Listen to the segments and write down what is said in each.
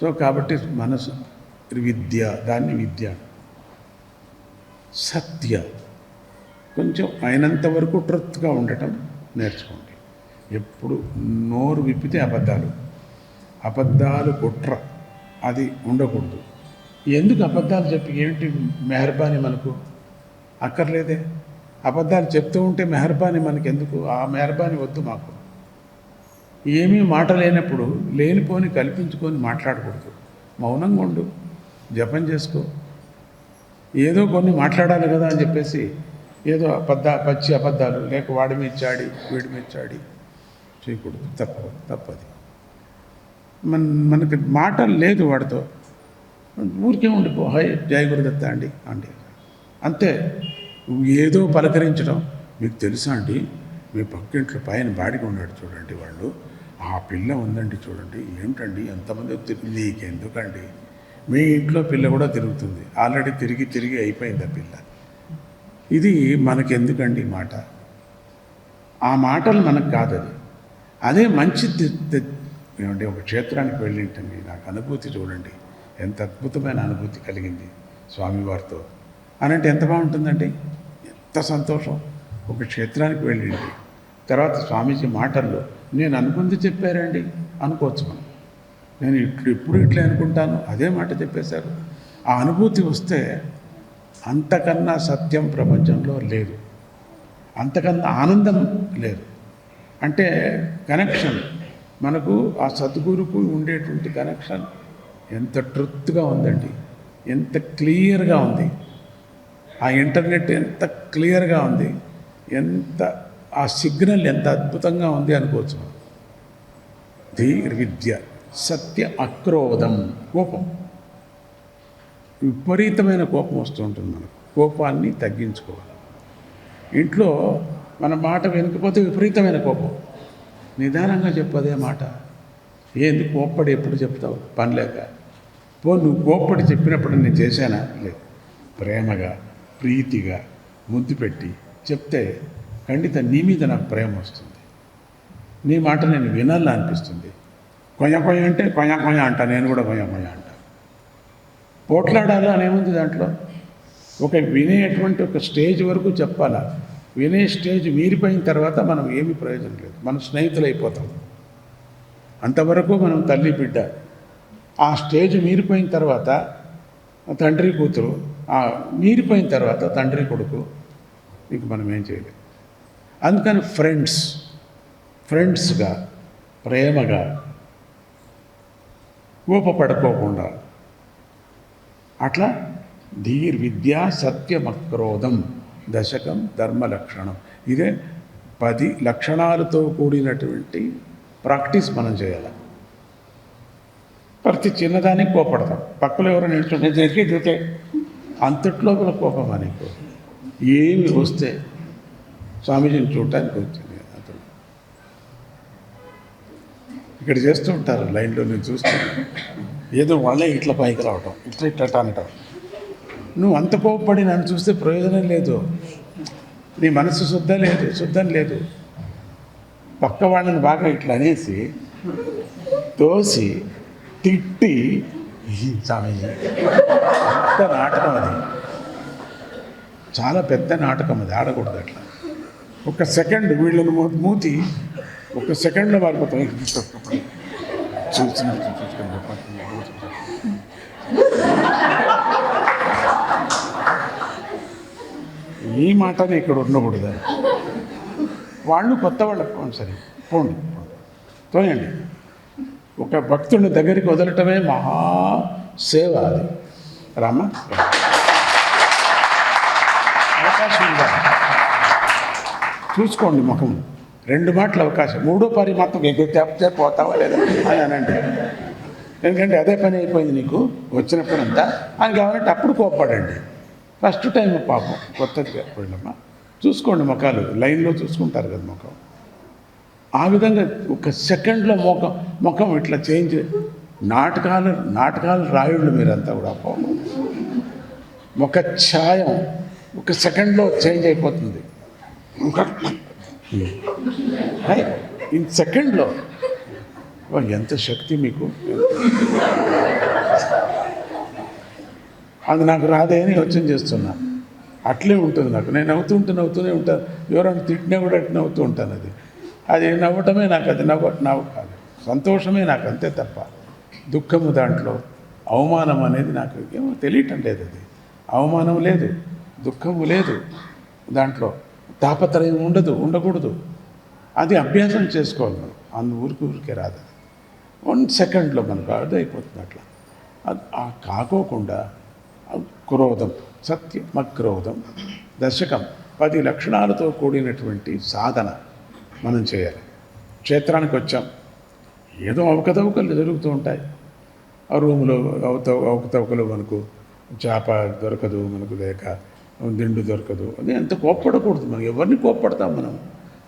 So కాబట్టి మనసు విద్య దాన్ని విద్య. సత్య. కొంచెం అయినంత వరకు ట్రూత్గా ఉండటం నేర్చుకోండి. ఎప్పుడు నోరు విప్పితే అబద్ధాలు. అబద్ధాలు కుట్ర. అది ఉండకూడదు. ఎందుకు అబద్ధాలు చెప్పి ఏంటి మెహర్బానీ మనకు? అక్కర్లేదే. అబద్ధాలు చెప్తూ ఉంటే మెహర్బానీ మనకి ఎందుకు ఆ మెహర్బానీ వద్దు మాకు. ఏమీ మాట లేనప్పుడు లేనిపోని కల్పించుకొని మాట్లాడకూడదు. మౌనంగా ఉండు. జపం చేసుకో. ఏదో కొన్ని మాట్లాడాలి కదా అని చెప్పేసి ఏదో అబద్ధ పచ్చి అబద్ధాలు లేక వాడి మీద చాడి వీడి మీద చాడి చేయకూడదు. తప్ప తప్పది. మన మనకి మాట లేదు వాడితో. ఊరికే ఉండిపో. హై జయ గురుదత్త అండి అండి. అంతే. ఏదో పలకరించడం. మీకు తెలుసా అండి? మీ పక్కింట్లో పైన బాడిగా ఉన్నాడు చూడండి వాళ్ళు. ఆ పిల్ల ఉందండి చూడండి. ఏమిటండి? ఎంతమంది తిరిగి నీకెందుకండి? మీ ఇంట్లో పిల్ల కూడా తిరుగుతుంది. ఆల్రెడీ తిరిగి తిరిగి అయిపోయింది ఆ పిల్ల. ఇది మనకెందుకండి మాట? ఆ మాటలు మనకు కాదు అది. అదే మంచి ఏమంటే ఒక క్షేత్రానికి వెళ్ళింటండి. నాకు అనుభూతి చూడండి. ఎంత అద్భుతమైన అనుభూతి కలిగింది స్వామివారితో. అనంటే ఎంత బాగుంటుందండి? ఎంత సంతోషం. ఒక క్షేత్రానికి వెళ్ళింటి తర్వాత స్వామీజీ మాటల్లో నేను అనుకుంది చెప్పారండి అనుకోవచ్చు మనం. నేను ఇట్లు ఇప్పుడు ఇట్లే అనుకుంటాను అదే మాట చెప్పేశారు. ఆ అనుభూతి వస్తే అంతకన్నా సత్యం ప్రపంచంలో లేదు. అంతకన్నా ఆనందం లేదు. అంటే కనెక్షన్. మనకు ఆ సద్గురుకు ఉండేటువంటి కనెక్షన్ ఎంత ట్రుత్గా ఉందండి. ఎంత క్లియర్గా ఉంది. ఆ ఇంటర్నెట్ ఎంత క్లియర్గా ఉంది. ఎంత ఆ సిగ్నల్ ఎంత అద్భుతంగా ఉంది అనుకోవచ్చు ధీర్విద్య ధీర్ విద్య సత్య అక్రోధం కోపం. విపరీతమైన కోపం వస్తూ ఉంటుంది మనకు. కోపాన్ని తగ్గించుకోవాలి. ఇంట్లో మన మాట వినకపోతే విపరీతమైన కోపం. నిదానంగా చెప్పదే మాట. ఏంది కోప్పడి ఎప్పుడు చెప్తావు? పనిలేక పో నువ్వు కోప్పడి చెప్పినప్పుడు నేను చేశానా? లేదు. ప్రేమగా ప్రీతిగా ముద్దు పెట్టి చెప్తే ఖండిత నీ మీద నాకు ప్రేమ వస్తుంది. నీ మాట నేను వినాలా అనిపిస్తుంది. కొయ్య కొయ్య అంటే కొయ్య కొయ్య అంట నేను కూడా కొయ్య కొయ్య అంట. పోట్లాడాలా అనేముంది దాంట్లో? ఒక వినేటువంటి ఒక స్టేజ్ వరకు చెప్పాలా? వినే స్టేజ్ మీరిపోయిన తర్వాత మనం ఏమీ ప్రయోజనం లేదు. మనం స్నేహితులు అయిపోతాం అంతవరకు మనం తల్లి బిడ్డ. ఆ స్టేజ్ మీరిపోయిన తర్వాత తండ్రి కూతురు మీరిపోయిన తర్వాత తండ్రి కొడుకు ఇంక మనం ఏం చేయలేదు అందుకని ఫ్రెండ్స్ ఫ్రెండ్స్గా ప్రేమగా ఊపపడుకోకుండా అట్లా ధీర్ విద్యా సత్యమక్రోధం దశకం ధర్మ లక్షణం ఇదే పది లక్షణాలతో కూడినటువంటి ప్రాక్టీస్ మనం చేయాలి. ప్రతి చిన్నదానికి కోపడతాం. పక్కలో ఎవరు నిల్చుంటే జరిగే చూతే అంతట్లోపల కోపం అనుకో ఏమి వస్తే స్వామీజీని చూడటానికి వచ్చింది అతను. ఇక్కడ చేస్తూ ఉంటారు లైన్లో నేను చూస్తాను ఏదో వాళ్ళే ఇట్లా పైకి రావటం ఇట్లా ఇట్లా అనటం. నువ్వు అంత కోపపడి నన్ను చూస్తే ప్రయోజనం లేదు. నీ మనసు శుద్ధ లేదు శుద్ధం లేదు. పక్క వాళ్ళని బాగా ఇట్లా అనేసి తోసి తిట్టి స్వామీజీ పెద్ద నాటకం అది. చాలా పెద్ద నాటకం అది ఆడకూడదు అట్లా. ఒక సెకండ్ వీళ్ళని మూతి ఒక సెకండ్లో మారిపోతాయి చూసినట్టు ఈ మాటనే ఇక్కడ ఉండకూడదు. వాళ్ళు కొత్త వాళ్ళు సరే పోండి పోండి. తోయండి. ఒక భక్తుని దగ్గరికి వదలటమే మహా సేవ అది. రామ అవకాశం ఉందా చూసుకోండి ముఖం. రెండు మాటలు అవకాశం. మూడో పరి మాత్రం ఎగిరితే పోతావా లేదా? అని అనండి ఎందుకంటే అదే పని అయిపోయింది నీకు వచ్చినప్పుడంతా. అని కావాలంటే అప్పుడు కోప్పడండి. ఫస్ట్ టైం పాపం. కొత్తది పోయినమ్మా చూసుకోండి ముఖాలు. లైన్లో చూసుకుంటారు కదా ముఖం. ఆ విధంగా ఒక సెకండ్లో ముఖం ముఖం ఇట్లా చేంజ్ నాటకాలు నాటకాలు రాయుళ్ళు మీరంతా కూడా పాపం. ఒక ఛాయం ఒక సెకండ్లో చేంజ్ అయిపోతుంది. ఇన్ సెకండ్లో. ఎంత శక్తి మీకు. అది నాకు రాదే అని యోచన చేస్తున్నా. అట్లే ఉంటుంది నాకు. నేను నవ్వుతుంటే నవ్వుతూనే ఉంటాను ఎవరైనా తిట్టినా కూడా అట్లా నవ్వుతూ ఉంటాను అది. అది నవ్వటమే నాకు అది నవ్వు నవ్వు కాదు సంతోషమే నాకు అంతే తప్ప. దుఃఖము దాంట్లో అవమానం అనేది నాకు ఏమో తెలియటం లేదు అది. అవమానం లేదు దుఃఖము లేదు దాంట్లో. తాపత్రయం ఉండదు ఉండకూడదు. అది అభ్యాసం చేసుకోవాలి మనం. అందు ఊరికి ఊరికే రాదు వన్ సెకండ్లో మనకు అర్థమైపోతుంది అట్లా. ఆ కాకోకుండా క్రోధం సత్యం అక్రోధం దశకం పది లక్షణాలతో కూడినటువంటి సాధన మనం చేయాలి. క్షేత్రానికి వచ్చాం. ఏదో అవకతవకలు జరుగుతూ ఉంటాయి. ఆ రూములో అవత అవకతవకలు మనకు చేప దొరకదు మనకు లేక దిండు దొరకదు. అది ఎంత కోప్పడకూడదు మనం. ఎవరిని కోప్పడతాం మనం?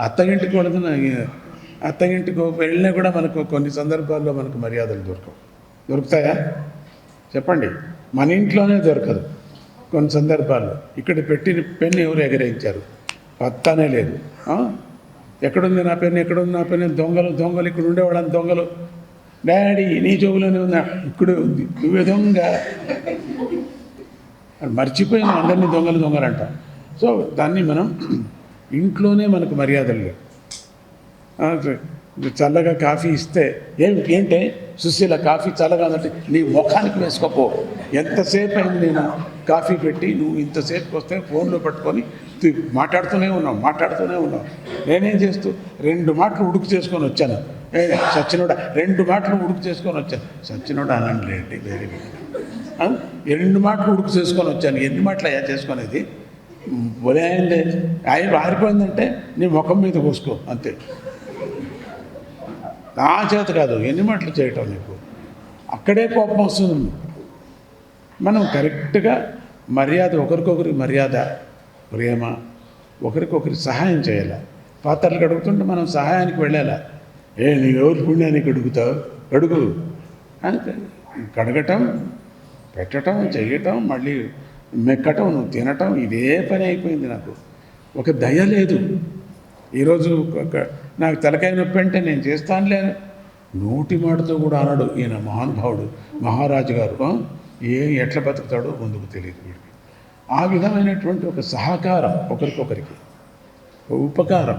అత్తగింటికి వెళుతున్న అత్తగింటికి వెళ్ళినా కూడా మనకు కొన్ని సందర్భాల్లో మనకు మర్యాదలు దొరకవు. దొరుకుతాయా? చెప్పండి. మన ఇంట్లోనే దొరకదు కొన్ని సందర్భాల్లో. ఇక్కడ పెట్టిన పెన్ను ఎవరు ఎగరేయించారు? పత్తానే లేదు. ఎక్కడుంది నా పెన్ను? ఎక్కడుంది నా పెన్ను? దొంగలు దొంగలు ఇక్కడ ఉండేవాళ్ళని దొంగలు. డాడీ నీ చెవులోనే ఉందా ఇక్కడే ఉంది. నువ్వే దొంగ. మర్చిపోయిన అందరినీ దొంగలు దొంగలు అంటాం సో దాన్ని మనం ఇంట్లోనే మనకు మర్యాదలు లేవు. చల్లగా కాఫీ ఇస్తే ఏం ఏంటే? సుశీల కాఫీ చల్లగా ఉందంటే నీ ముఖానికి వేసుకోపో. ఎంతసేపు అయింది నేను కాఫీ పెట్టి నువ్వు ఇంతసేపు వస్తే ఫోన్లో పట్టుకొని మాట్లాడుతూనే ఉన్నావు మాట్లాడుతూనే ఉన్నావు. నేనేం చేస్తూ రెండు మాటలు ఉడుకు చేసుకొని వచ్చాను. ఏ సచ్చినోడ రెండు మాటలు ఉడుకు చేసుకొని వచ్చాను. సచ్చినోడ అనండి లేండి వెరీ గుడ్ రెండు మాటలు ఉడుకు చేసుకొని వచ్చాను. ఎన్ని మాటలు అయ్యా చేసుకునేది? ఒరే అయింది. ఆయన ఆరిపోయిందంటే నీ ముఖం మీద కోసుకో అంతే. నా చేత కాదు ఎన్ని మాటలు చేయటం నీకు? అక్కడే కోపం వస్తుంది. మనం కరెక్ట్గా మర్యాద ఒకరికొకరి మర్యాద ప్రేమ ఒకరికొకరి సహాయం చేయాలి? పాత్రలు కడుగుతుంటే మనం సహాయానికి వెళ్ళాలా? ఏ నీవు ఎవరు పుణ్యానికి అడుగుతావు? అడుగు. కడగటం పెట్టటం చేయటం మళ్ళీ మెక్కటం నువ్వు తినటం ఇదే పని అయిపోయింది నాకు. ఒక దయ లేదు. ఈరోజు ఒక- నాకు తలకాయ నొప్పి అంటే నేను చేస్తానులే నోటి మాటతో కూడా అనడు ఈయన మహానుభావుడు మహారాజు గారు. ఏ ఎట్లా బతుకుతాడో ముందుకు తెలియదు వీడికి. ఆ విధమైనటువంటి ఒక సహకారం ఒకరికొకరికి ఒక ఉపకారం.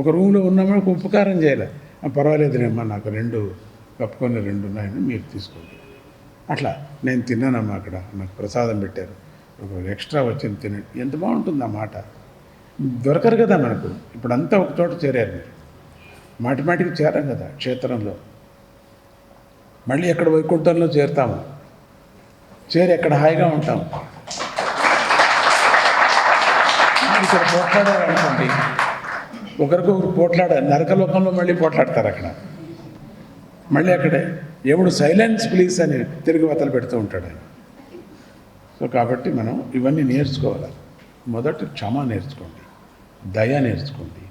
ఒక రూమ్లో ఉన్నామని ఒక ఉపకారం చేయాలి. పర్వాలేదు పర్వాలేదులేమ్మా నాకు రెండు కప్పుకొని రెండు ఉన్నాయని మీరు తీసుకోండి. అట్లా. నేను తిన్నానమ్మా అక్కడ. నాకు ప్రసాదం పెట్టారు. ఒక ఎక్స్ట్రా వచ్చింది తినండి. ఎంత బాగుంటుంది ఆ మాట. దొరకరు కదా మనకు. ఇప్పుడంతా ఒక చోట చేరారు మీరు. మాటి మాటికి చేరాం కదా క్షేత్రంలో. మళ్ళీ ఎక్కడ వైకుంఠంలో చేరుతాము. చేరి ఎక్కడ హాయిగా ఉంటాం. ఇక్కడ పోట్లాడారు అనుకోండి. ఒకరికొకరు పోట్లాడ నరకలోకంలో మళ్ళీ పోట్లాడతారు అక్కడ. మళ్ళీ అక్కడే ఎవడు సైలెన్స్ ప్లీజ్ అని తిరిగి వతలు పెడుతూ ఉంటాడు ఆయన. సో కాబట్టి మనం ఇవన్నీ నేర్చుకోవాలి. మొదట క్షమ నేర్చుకోండి. దయ నేర్చుకోండి.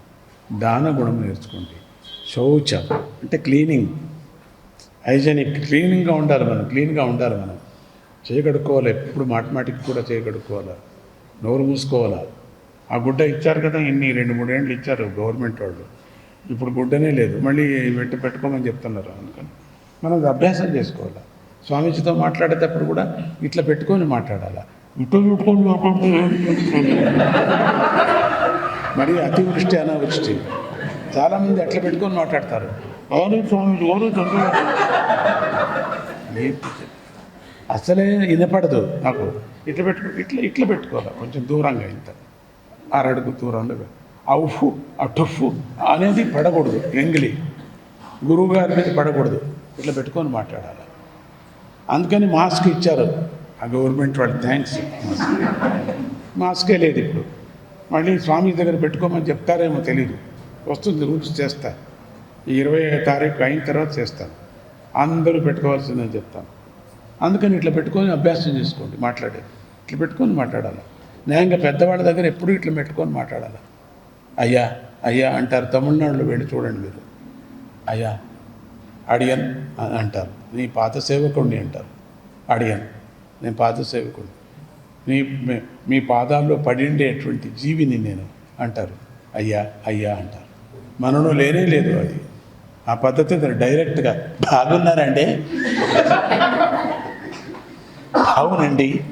దాన గుణం నేర్చుకోండి. శౌచం అంటే క్లీనింగ్. హైజెనిక్ క్లీనింగ్గా ఉండాలి మనం క్లీన్గా ఉండాలి మనం. చేయగడుక్కోవాలి ఎప్పుడు మాటమాటికి కూడా చేయగడుక్కోవాలి నోరు మూసుకోవాలా. ఆ గుడ్డ ఇచ్చారు కదా ఇన్ని రెండు మూడేళ్ళు ఇచ్చారు గవర్నమెంట్ వాళ్ళు. ఇప్పుడు గుడ్డనే లేదు. మళ్ళీ పెట్టి పెట్టుకోమని చెప్తున్నారు అందుకని. మనం అభ్యాసం చేసుకోవాలి? స్వామీజీతో మాట్లాడేటప్పుడు కూడా ఇట్లా పెట్టుకొని మాట్లాడాలి? ఇటు పెట్టుకొని మరి అతివృష్టి అనావృష్టి. చాలామంది అట్లా పెట్టుకొని మాట్లాడతారు. అవును స్వామి ఎవరు అసలే వినపడదు నాకు. ఇట్లా పెట్టుకో ఇట్లా ఇట్లా పెట్టుకోవాలి? కొంచెం దూరంగా ఇంత. అరడుగు దూరంలో ఆ ఆ టఫ్ఫు అనేది పడకూడదు. ఎంగిలి. గురువు గారి మీద పడకూడదు. ఇట్లా పెట్టుకొని మాట్లాడాలి. అందుకని మాస్క్ ఇచ్చారు. ఆ గవర్నమెంట్ వాళ్ళు థ్యాంక్స్. మాస్కే లేదు ఇప్పుడు. మళ్ళీ స్వామి దగ్గర పెట్టుకోమని చెప్తారేమో తెలియదు వస్తుంది రూల్స్ చేస్తా. ఈ ఇరవై తారీఖు అయిన తర్వాత చేస్తాను అందరూ పెట్టుకోవాల్సిందని చెప్తాను. అందుకని ఇట్లా పెట్టుకొని అభ్యాసం చేసుకోండి మాట్లాడేది ఇట్లా పెట్టుకొని మాట్లాడాలి. న్యాయంగా పెద్దవాళ్ళ దగ్గర ఎప్పుడూ ఇట్లా పెట్టుకొని మాట్లాడాలి. అయ్యా అయ్యా అంటారు. తమిళనాడులో వెళ్ళి చూడండి మీరు. అయ్యా అడియన్ అని అంటారు. నీ పాత సేవకుడిని అంటారు. అడియన్. నేను పాత సేవకుడిని మీ మీ- పాదాల్లో పడిండేటువంటి జీవిని నేను అంటారు. అయ్యా అయ్యా అంటారు. మనను లేనే లేదు అది. ఆ పద్ధతి డైరెక్ట్గా బాగున్నారండి అవునండి.